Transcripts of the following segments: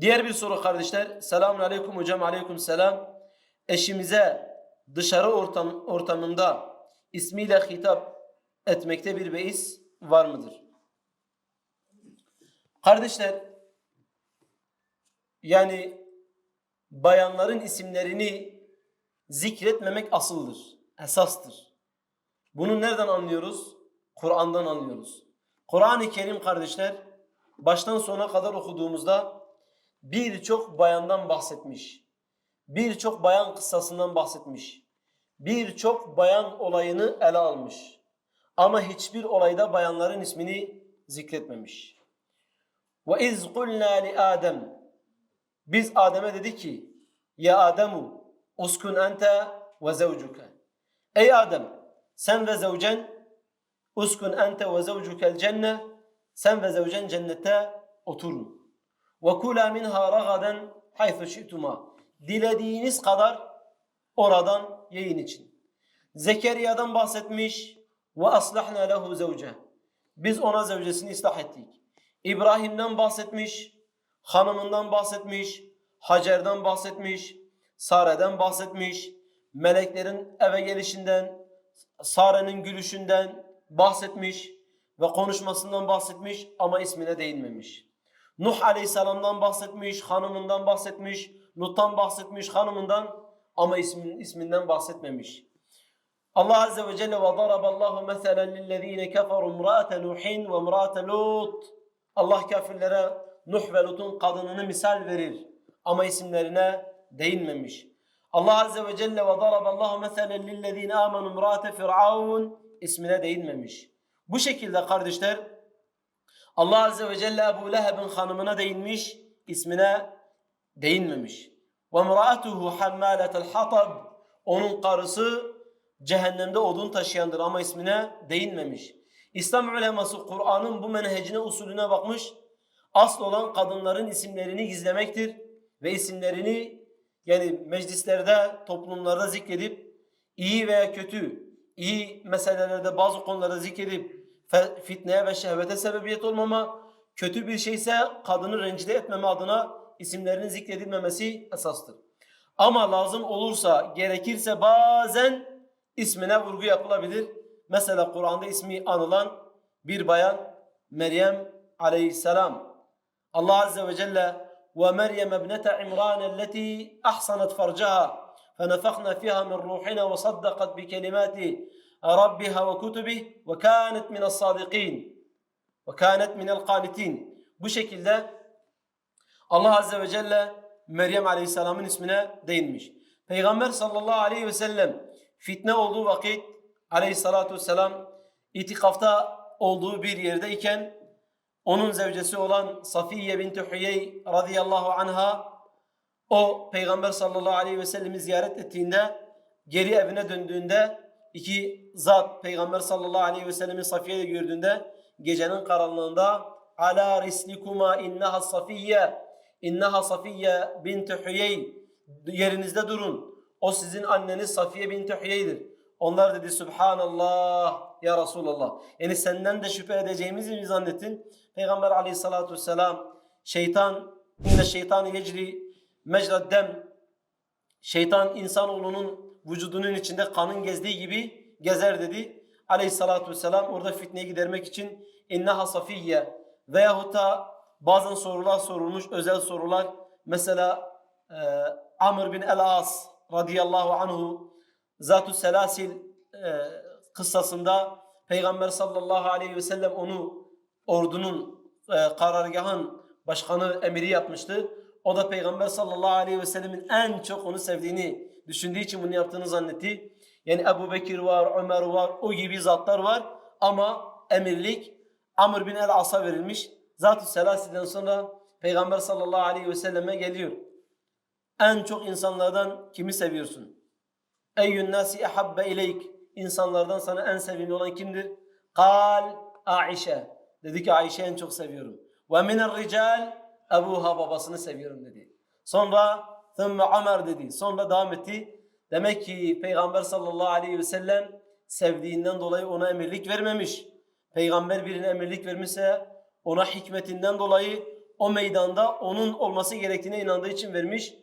Diğer bir soru kardeşler. Selamun aleyküm hocam aleyküm selam. Eşimize dışarı ortam, ortamında ismiyle hitap etmekte bir beis var mıdır? Kardeşler yani bayanların isimlerini zikretmemek asıldır, esastır. Bunu nereden anlıyoruz? Kur'an'dan anlıyoruz. Kur'an-ı Kerim kardeşler baştan sona kadar okuduğumuzda birçok bayandan bahsetmiş. Birçok bayan kıssasından bahsetmiş. Birçok bayan olayını ele almış. Ama hiçbir olayda bayanların ismini zikretmemiş. Ve iz kulna li Adem biz Adem'e dedi ki ya Ademu uskun ente ve zevcuke Ey Adem sen ve zevcen uskun ente ve zevcukel cenne sen ve zevcen cennete oturun. Kula minha ragaden haythu şi'tuma dilediğiniz kadar oradan yayın için. Zekeriya'dan bahsetmiş ve aslahna lehu zevce. Biz ona zevcesini ıslah ettik. İbrahim'den bahsetmiş, hanımından bahsetmiş, Hacer'den bahsetmiş, Sare'den bahsetmiş, meleklerin eve gelişinden, Sare'nin gülüşünden bahsetmiş ve konuşmasından bahsetmiş ama ismine değinmemiş. Nuh Aleyhisselam'dan bahsetmiş, hanımından bahsetmiş, Lut'tan bahsetmiş, hanımından ama ismin, isminden bahsetmemiş. Allah Azze ve Celle ve daraballahu meselen lillezine keferu imra'ate Nuhin ve imra'ate Lut. Allah kafirlere Nuh ve Lut'un kadınını misal verir ama isimlerine değinmemiş. Allah Azze ve Celle ve daraballahu meselen lillezine amenu imra'ate Firavun ismine değinmemiş. Bu şekilde kardeşler Allah Azze ve Celle Ebu Leheb'in hanımına değinmiş, ismine değinmemiş. Mraatuhu hammaletel hatab onun karısı cehennemde odun taşıyandır ama ismine değinmemiş. İslam uleması Kur'an'ın bu menhecine usulüne bakmış. Asıl olan kadınların isimlerini gizlemektir ve isimlerini yani meclislerde, toplumlarda zikredip iyi veya kötü, iyi meselelerde bazı konularda zikredip fitneye ve şehvete sebebiyet olmama, kötü bir şeyse kadını rencide etmeme adına isimlerinin zikredilmemesi esastır. Ama lazım olursa, gerekirse bazen ismine vurgu yapılabilir. Mesela Kur'an'da ismi anılan bir bayan Meryem aleyhisselam. Allah Azze ve Celle ve Meryem ebnete İmran elleti ahsanat farcaha فنفخنا فيها من روحنا وصدقت Rabbiha ve kutubi ve kânet minel sadikin ve kânet minel kanitin. Bu şekilde Allah Azze ve Celle Meryem Aleyhisselam'ın ismine değinmiş. Peygamber sallallahu aleyhi ve sellem fitne olduğu vakit aleyhissalatu vesselam itikafta olduğu bir yerde iken onun zevcesi olan Safiye binti Huyey radıyallahu anha o peygamber sallallahu aleyhi ve sellemi ziyaret ettiğinde geri evine döndüğünde iki zat Peygamber sallallahu aleyhi ve sellemin Safiye'yi gördüğünde gecenin karanlığında ala rislikuma innaha Safiye innaha Safiye binti Hüyey yerinizde durun. O sizin anneniz Safiye binti Hüyey'dir. Onlar dedi Subhanallah ya Resulallah. Yani senden de şüphe edeceğimizi mi zannettin? Peygamber aleyhissalatu vesselam şeytan inne şeytanı yecri mecrad dem şeytan insanoğlunun vücudunun içinde kanın gezdiği gibi gezer dedi. Aleyhissalatu vesselam orada fitneyi gidermek için inneha safiyye veyahut da bazen sorular sorulmuş özel sorular mesela e, Amr bin el-As radıyallahu anhu Zat-ı Selasil e, kıssasında Peygamber sallallahu aleyhi ve sellem onu ordunun e, karargahın başkanı emiri yapmıştı. O da Peygamber sallallahu aleyhi ve sellemin en çok onu sevdiğini düşündüğü için bunu yaptığını zannetti. Yani Ebu Bekir var, Ömer var, o gibi zatlar var ama emirlik Amr bin el-As'a verilmiş. Zat-ı Selasil'den sonra Peygamber sallallahu aleyhi ve selleme geliyor. En çok insanlardan kimi seviyorsun? Eyyün nasi ehabbe ileyk. İnsanlardan sana en sevimli olan kimdir? Kal Aişe. Dedi ki Ayşe'yi en çok seviyorum. Ve minel rical Ebuha babasını seviyorum dedi. Sonra thumma Ömer dedi. Sonra devam etti. Demek ki Peygamber sallallahu aleyhi ve sellem sevdiğinden dolayı ona emirlik vermemiş. Peygamber birine emirlik vermişse ona hikmetinden dolayı o meydanda onun olması gerektiğine inandığı için vermiş.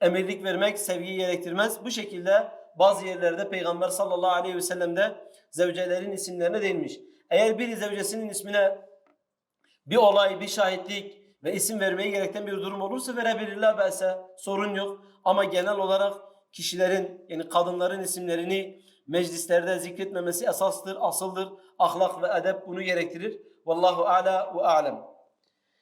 Emirlik vermek sevgiyi gerektirmez. Bu şekilde bazı yerlerde Peygamber sallallahu aleyhi ve sellem de zevcelerin isimlerine değinmiş. Eğer bir zevcesinin ismine bir olay, bir şahitlik ve isim vermeyi gerektiren bir durum olursa verebilirler belki sorun yok. Ama genel olarak kişilerin yani kadınların isimlerini meclislerde zikretmemesi esastır, asıldır. Ahlak ve edep bunu gerektirir. Vallahu ala ve alem.